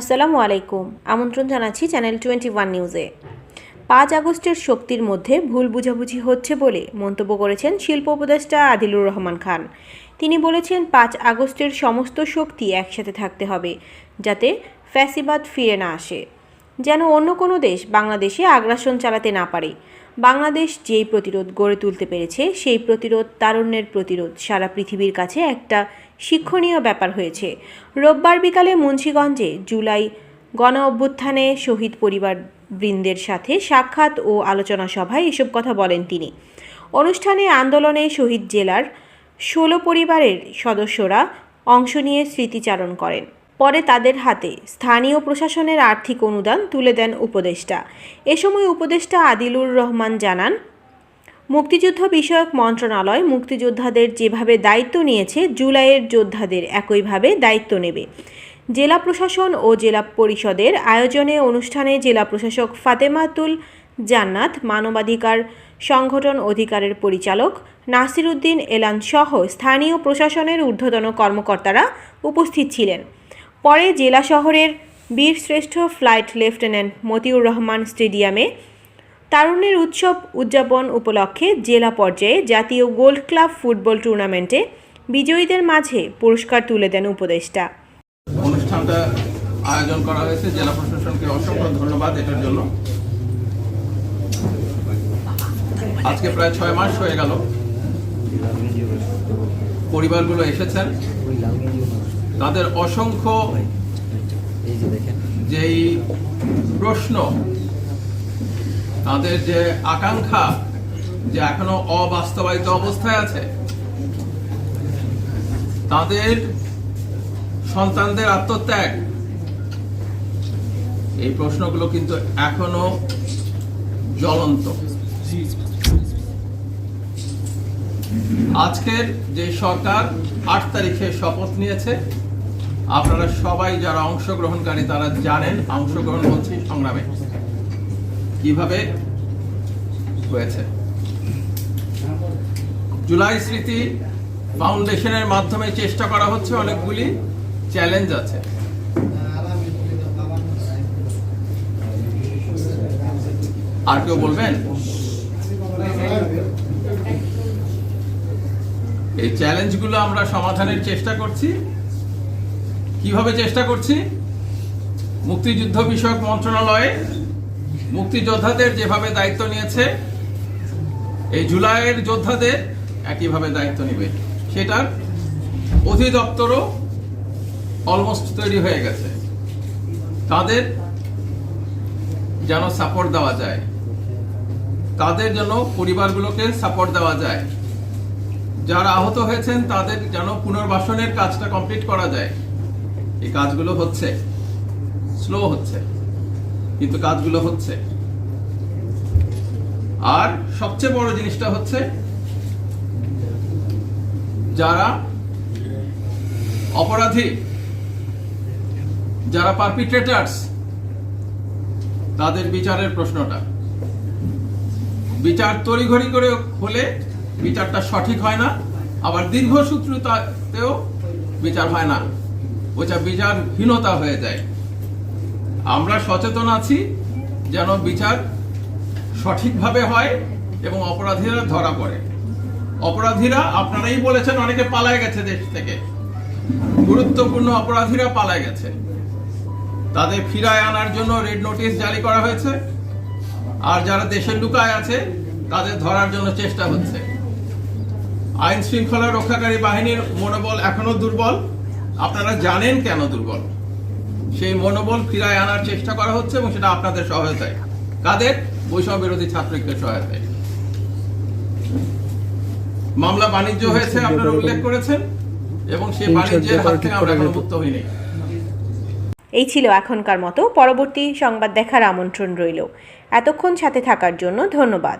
আসসালামু আলাইকুম। আমন্ত্রণ জানাচ্ছি চ্যানেল টোয়েন্টি ওয়ান নিউজে পাঁচ আগস্টের শক্তির মধ্যে ভুল বুঝাবুঝি হচ্ছে বলে মন্তব্য করেছেন শিল্প উপদেষ্টা আদিলুর রহমান খান। তিনি বলেছেন, পাঁচ আগস্টের সমস্ত শক্তি একসাথে থাকতে হবে, যাতে ফ্যাসিবাদ ফিরে না আসে। যেন অন্য কোনো দেশ বাংলাদেশে আগ্রাসন চালাতে না পারে। বাংলাদেশ যেই প্রতিরোধ গড়ে তুলতে পেরেছে, সেই প্রতিরোধ তারুণ্যের প্রতিরোধ। সারা পৃথিবীর কাছে একটা শিক্ষণীয় ব্যাপার হয়েছে। রোববার বিকালে মুন্সীগঞ্জে জুলাই গণ অভ্যুত্থানে শহীদ পরিবার বৃন্দের সাথে সাক্ষাৎ ও আলোচনা সভায় এসব কথা বলেন তিনি। অনুষ্ঠানে আন্দোলনে শহীদ জেলার ষোলো পরিবারের সদস্যরা অংশ নিয়ে স্মৃতিচারণ করেন। পরে তাদের হাতে স্থানীয় প্রশাসনের আর্থিক অনুদান তুলে দেন উপদেষ্টা। এ সময় উপদেষ্টা আদিলুর রহমান জানান, মুক্তিযুদ্ধ বিষয়ক মন্ত্রণালয় মুক্তিযোদ্ধাদের যেভাবে দায়িত্ব নিয়েছে, জুলাইয়ের যোদ্ধাদের একইভাবে দায়িত্ব নেবে। জেলা প্রশাসন ও জেলা পরিষদের আয়োজনে অনুষ্ঠানে জেলা প্রশাসক ফাতেমাতুল জান্নাত, মানবাধিকার সংগঠন অধিকারের পরিচালক নাসির উদ্দিন এলান সহ স্থানীয় প্রশাসনের ঊর্ধ্বতন কর্মকর্তারা উপস্থিত ছিলেন। পরে জেলা শহরের বীরশ্রেষ্ঠ ফ্লাইট লেফটেন্যান্ট মতিউর রহমান স্টেডিয়ামে তারুণ্যের উৎসব উদযাপন উপলক্ষে জেলা পর্যায়ে জাতীয় গোল্ড ক্লাব ফুটবল টুর্নামেন্টে বিজয়ীদের মাঝে পুরস্কার তুলে দেন উপদেষ্টা। অনুষ্ঠানটা আয়োজন করা হয়েছে। জেলা প্রশাসনকে অসংখ্য ধন্যবাদ এটার জন্য। আজকে প্রায় ছয় মাস হয়ে গেল। পরিবারগুলো এসেছেন। তাদের অসংখ্য যেই প্রশ্ন, তাদের যে আকাঙ্ক্ষা যে এখনও অবাস্তবায়িত অবস্থায় আছে, তাদের সন্তানদের আত্মত্যাগ, এই প্রশ্নগুলো কিন্তু এখনও জ্বলন্ত। আজকের যে সরকার আট তারিখে শপথ নিয়েছে আপনারা সবাই যারা অংশগ্রহণকারী, তারা জানেন অংশগ্রহণ বলছি সংগ্রামে। কীভাবে হয়েছে? জুলাই স্মৃতি ফাউন্ডেশনের মাধ্যমে চেষ্টা করা হচ্ছে, অনেকগুলি চ্যালেঞ্জ আছে। আর কেউ বলবেন? এই চ্যালেঞ্জগুলো আমরা সমাধানের চেষ্টা করছি। কীভাবে চেষ্টা করছি? মুক্তিযুদ্ধ বিষয়ক মন্ত্রণালয়ে মুক্তিযোদ্ধাদের যেভাবে দায়িত্ব নিয়েছে, এই জুলাইয়ের যোদ্ধাদের একইভাবে দায়িত্ব নেবে। সেটার অধিদপ্তরও অলমোস্ট তৈরি হয়ে গেছে। তাদের যেন সাপোর্ট দেওয়া যায়, তাদের যেন পরিবারগুলোকে সাপোর্ট দেওয়া যায়, যারা আহত হয়েছেন তাদের যেন পুনর্বাসনের কাজটা কমপ্লিট করা যায়। এই কাজগুলো হচ্ছে। স্লো হচ্ছে। কিন্তু কাজগুলো হচ্ছে। আর সবচেয়ে বড় জিনিসটা হচ্ছে যারা অপরাধী, যারা পারপিট্রেটার্স তাদের বিচারের প্রশ্নটা। বিচার তড়িঘড়ি করে হলে বিচারটা সঠিক হয় না, আবার দীর্ঘসূত্রতাতেও বিচার হয় না। ওইটা বিচারহীনতা হয়ে যায়। আমরা সচেতন আছি যেন বিচার সঠিকভাবে হয় এবং অপরাধীরা ধরা পড়ে। অপরাধীরা, আপনারাই বলেছেন, অনেকে পালায় গেছে দেশ থেকে। গুরুত্বপূর্ণ অপরাধীরা পালায় গেছে। তাদের ফিরায় আনার জন্য রেড নোটিশ জারি করা হয়েছে। আর যারা দেশে লুকায় আছে, তাদের ধরার জন্য চেষ্টা হচ্ছে। আইন শৃঙ্খলা রক্ষাকারী বাহিনীর মনোবল এখনও দুর্বল। আপনারা জানেন কেন দুর্বল? সেই মনোবল ফিরায় আনার চেষ্টা করা হচ্ছে এবং সেটা আপনাদের সহায়তায়। কাদের? বৈষম্য বিরোধী ছাত্রীদের সহায়তায়। মামলা বাণিজ্য হয়েছে আপনারা উল্লেখ করেছেন এবং সেই বাণিজ্যের হাত থেকে আমরা এখনও মুক্ত হইনি। এই ছিল এখনকার মতো। পরবর্তী সংবাদ দেখার আমন্ত্রণ রইল। এতক্ষণ সাথে থাকার জন্য ধন্যবাদ।